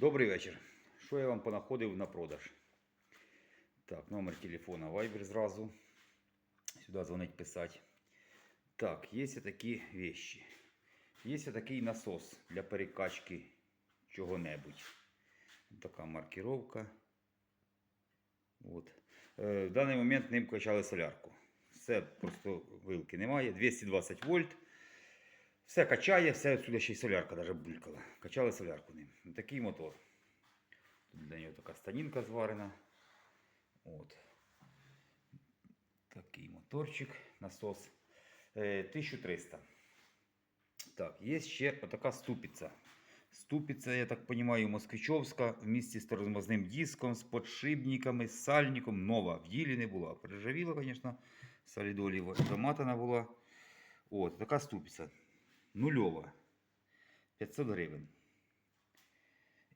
Добрий вечір. Що я вам понаходив на продаж? Так, номер телефона Viber зразу. Сюди дзвонить писати. Так, є такі вещи. Є такий насос для перекачки чого-небудь. Така маркировка. От. Е, в даний момент ним качали солярку. Все просто вилки немає. 220 вольт. Все качає, все отсюди ще й солярка навіть булькала. Качали солярку ним. Такий мотор. Тут для нього така станінка зварена. От. Такий моторчик, насос. Е, 1300. Так, є ще отака ступиця. Ступиця, я так розумію, москвичовська, в місті з тормозним диском, з подшипниками, з сальником. Нова. В ділі не була. Пережавіла, звісно, солідолі заматана була. От, така ступиця. Нульова. 500 гривень.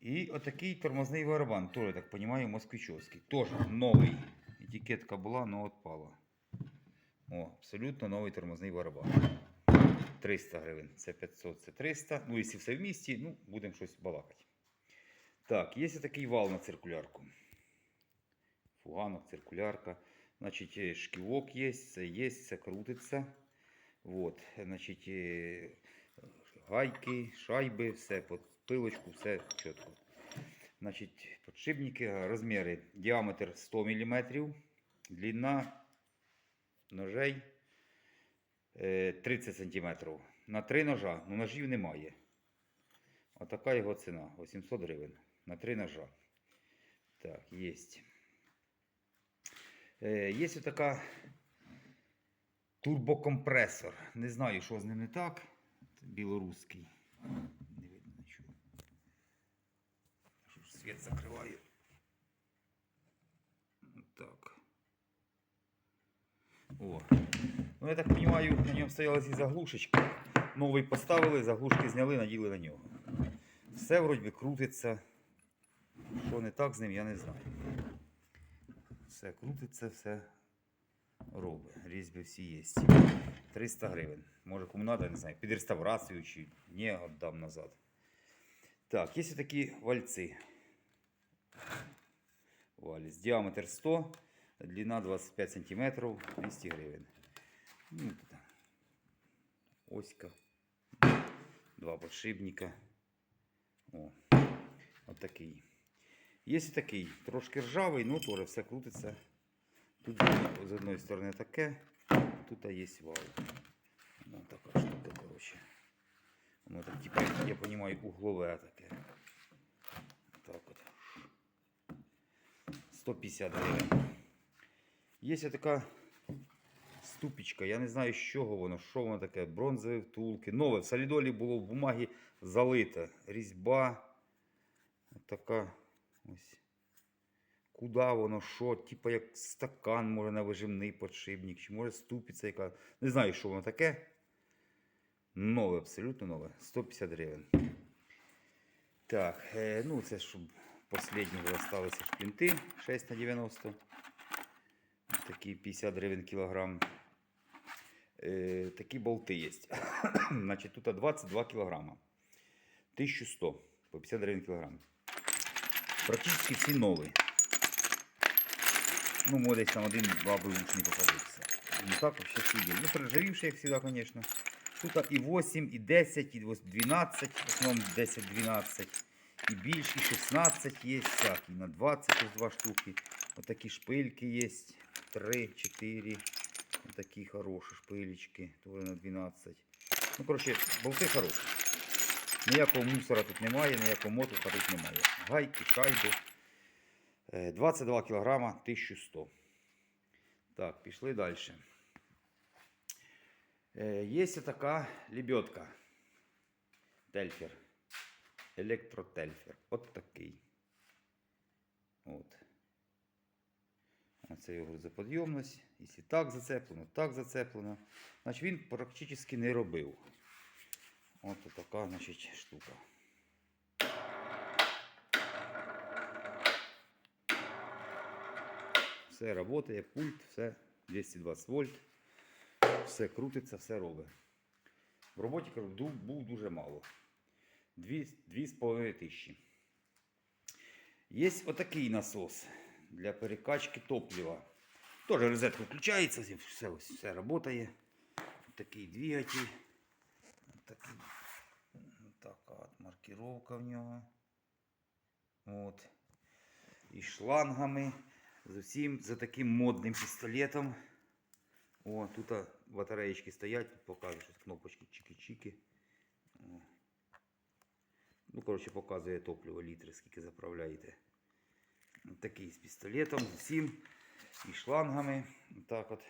І отакий тормозний барабан, теж, так розумію, москвичовський. Теж новий. Етикетка була, але відпала. О, абсолютно новий тормозний барабан. 300 гривень. Це 500, це 300. Ну, якщо все в місті, ну, будемо щось балакати. Так, є такий вал на циркулярку. Фуганок, циркулярка. Значить, е, шківок є, це є, це крутиться. Вот, значить, е, гайки, шайби, все під пилочку, все чітко. Значить, подшипники, розміри. Діаметр 100 мм, длина ножей е, 30 см. На три ножа, ну ножів немає. Отака його ціна 800 гривень. На три ножа. Так, є. Е, є отака турбокомпресор. Не знаю, що з ним не так. Білоруський. Не видно нічого. Що ж світ закриває. Так. О. Ну, я так розумію, на ньому стояли ці заглушечки. Новий поставили, заглушки зняли, наділи на нього. Все вроді крутиться. Що не так з ним, я не знаю. Все крутиться, все робить. Різьби всі є. 300 гривень. Може кому треба, не знаю, під реставрацію чи ні, віддам назад. Так, є такі вальці. Валіс. Діаметр 100, длина 25 см, 200 гривень. Ну, оська. Два подшипника. О, отакий. Є такий, трошки ржавий, ну теж все крутиться. Тут з одної сторони таке, тут є вал. Ну, така штука, коротше. Воно так, типу, я розумію, углове таке. Так от. 150 гривень. Є така ступічка, я не знаю, з чого воно, що воно таке, бронзові втулки. Нове, в солідолі було в бумагі залите. Різьба. Така ось. Куди воно, що, типа як стакан, може на вижимний подшипник, чи може ступиця яка. Не знаю, що воно таке. Нове, абсолютно нове. 150 гривень. Так, е, ну це щоб останні залишилися шплінти 6 на 90. Такі 50 гривень кілограм. Е, такі болти є. Значить, тут 22 кілограма. 1100 по 50 гривень кілограм. Практично всі нові. Ну, може, там один-два бэушні попадуться. Ну так вообще сидим. Ну, проржавівши, як завжди, конечно. Тут і 8, і 10, і 12, в основному 10-12. І більше, і 16 є всякі. На 20 ось два штуки. Отакі шпильки є. 3, 4. Отакі хороші шпилечки. Тоже на 12. Ну, коротше, болти хороші. Ніякого мусора тут немає, ніякого мотуха тут немає. Гайки, шайби. Е, 22 кілограма, 1100. Так, пішли далі. Е, Є така лебедка. Тельфер. Електротельфер. От такий. От. Оце його грузоподйомність. Якщо так зацеплено, так зацеплено. Значить він практично не робив. От така, значить, штука. Все працює, пульт, все 220 вольт, все крутиться, все робить. В роботі кажу, був дуже мало. Дві- Дві з половиною тисячі. Є отакий насос для перекачки топлива. Теж розетка включається, все, все працює. Такий двигатель. Такий, така от маркировка в нього. От. І шлангами. З усім за таким модним пістолетом. О, тут а, батареєчки стоять, тут показує щось кнопочки чики-чики. Ну, коротше, показує топливо, літри, скільки заправляєте. Такий з пістолетом, з усім. І шлангами. Так от.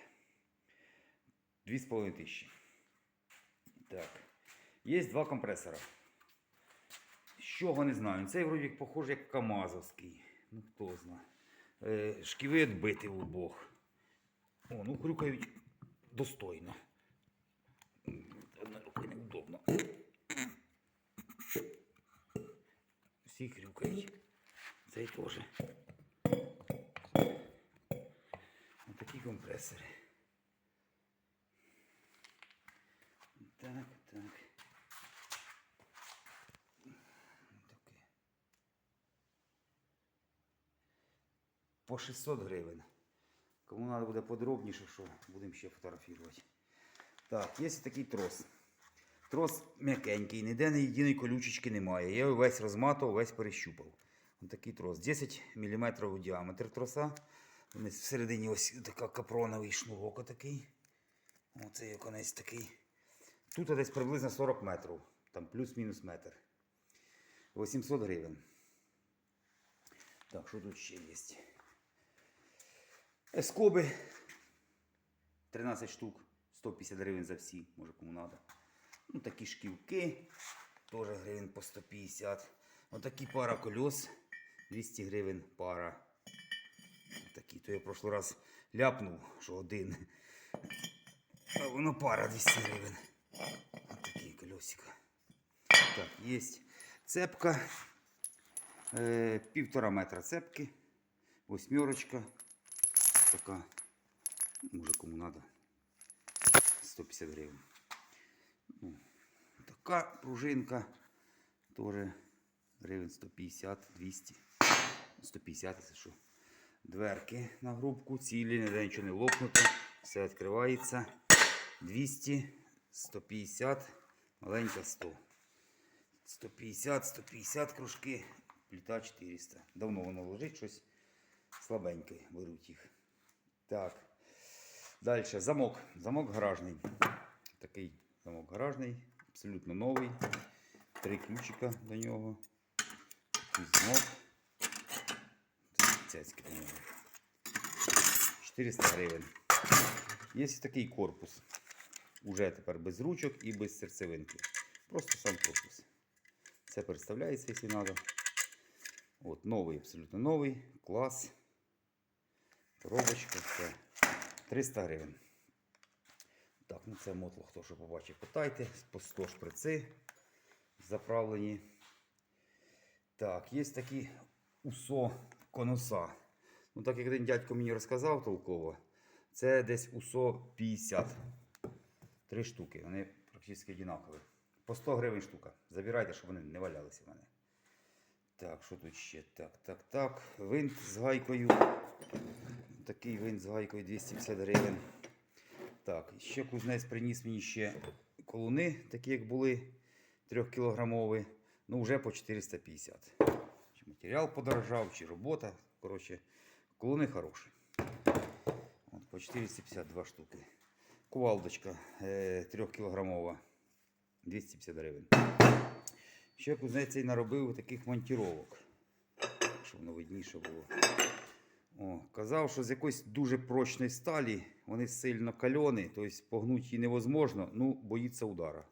2,5 тисячі. Так. Є два компресора. З чого не знаю. Цей вроді похожий як Камазовський. Ну хто знає. Е, шківи відбиті в обох. О, ну хрюкають достойно. Одна рука неудобно. Всі хрюкають. Цей теж. Отакі компресори. Так, так. Таке. По 600 гривень. Кому треба буде подробніше, що будемо ще фотографувати. Так, є такий трос. Трос м'якенький, ніде ні єдиної колючечки немає. Я його весь розматував, весь перещупав. Ось такий трос. 10 мм діаметр троса. Всередині ось така капроновий шнурок отакий. Оце є конець такий. Тут десь приблизно 40 метрів. Там плюс-мінус метр. 800 гривень. Так, що тут ще є? Ескоби. 13 штук. 150 гривень за всі, може кому треба. Ну, такі шківки. Теж гривень по 150. Отакі пара колес. 200 гривень пара. Такі, то я в прошлий раз ляпнув, що один. А воно пара 200 гривень. Ось такі колесика. Так, є цепка. Е, півтора метра цепки. Восьмерочка. Така. Може кому треба. 150 гривень. Ну, така пружинка. Теж гривень 150, 200. 150, якщо що. Дверки на грубку, цілі, ніде нічого не лопнуто. Все відкривається. 200, 150, маленька 100. 150, 150 кружки, пліта 400. Давно воно лежить щось слабеньке, беруть їх. Так. Далі замок. Замок гаражний. Такий замок гаражний, абсолютно новий. Три ключика до нього. Такий замок. Цяцьки до нього. 400 гривень. Є такий корпус. Уже тепер без ручок і без серцевинки. Просто сам корпус. Це представляється, якщо треба. От, новий, абсолютно новий. Клас. Коробочка, все. 300 гривень. Так, ну це мотло, хто що побачив, питайте. По 100 шприци заправлені. Так, є такі усо конуса. Ну, так як один дядько мені розказав толково, це десь усо 50. Три штуки. Вони практично однакові. По 100 гривень штука. Забирайте, щоб вони не валялися в мене. Так, що тут ще? Так, так, так. Винт з гайкою. Такий винт з гайкою 250 гривень. Так, ще кузнець приніс мені ще колуни, такі як були 3 кілограмові. Ну, вже по 450. Чи матеріал подорожав, чи робота. Коротше, колуни хороші. От, по 452 штуки. Кувалдочка 3 кілограмова. 250 гривень. Ще кузнець цей наробив таких монтіровок. Щоб воно видніше було. О, казав, що з якоїсь дуже прочної сталі вони сильно кальоні, тобто погнути її невозможно, ну, боїться удара.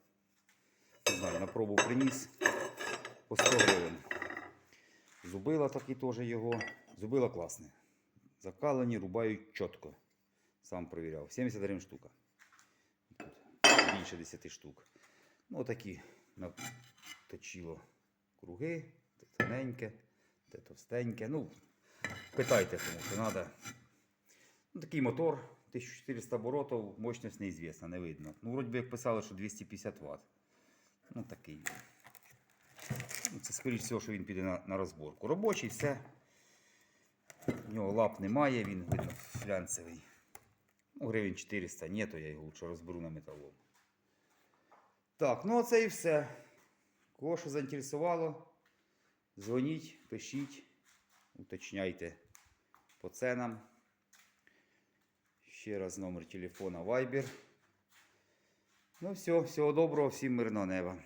Не знаю, на пробу приніс по 100 гривень. Зубила такі теж його. Зубила класне. Закалені, рубають чітко. Сам перевіряв. 70 гривень штука. Тут більше 10 штук. Ну, отакі точило круги, те тоненьке, те товстеньке. Ну, питайте, кому що треба. Ну, такий мотор, 1400 оборотів, мощність неізвісна, не видно. Ну, вроді би як писали, що 250 Вт. Ну, такий. він. Це, скоріш всього, що він піде на, на розборку. Робочий, все. У нього лап немає, він видно флянцевий. Ну, гривень 400, ні, то я його лучше розберу на металолом. Так, ну оце і все. Кого що заінтересувало, дзвоніть, пишіть, уточняйте по ценам. Ще раз номер телефона Viber. Ну все, всього доброго, всім мирного неба.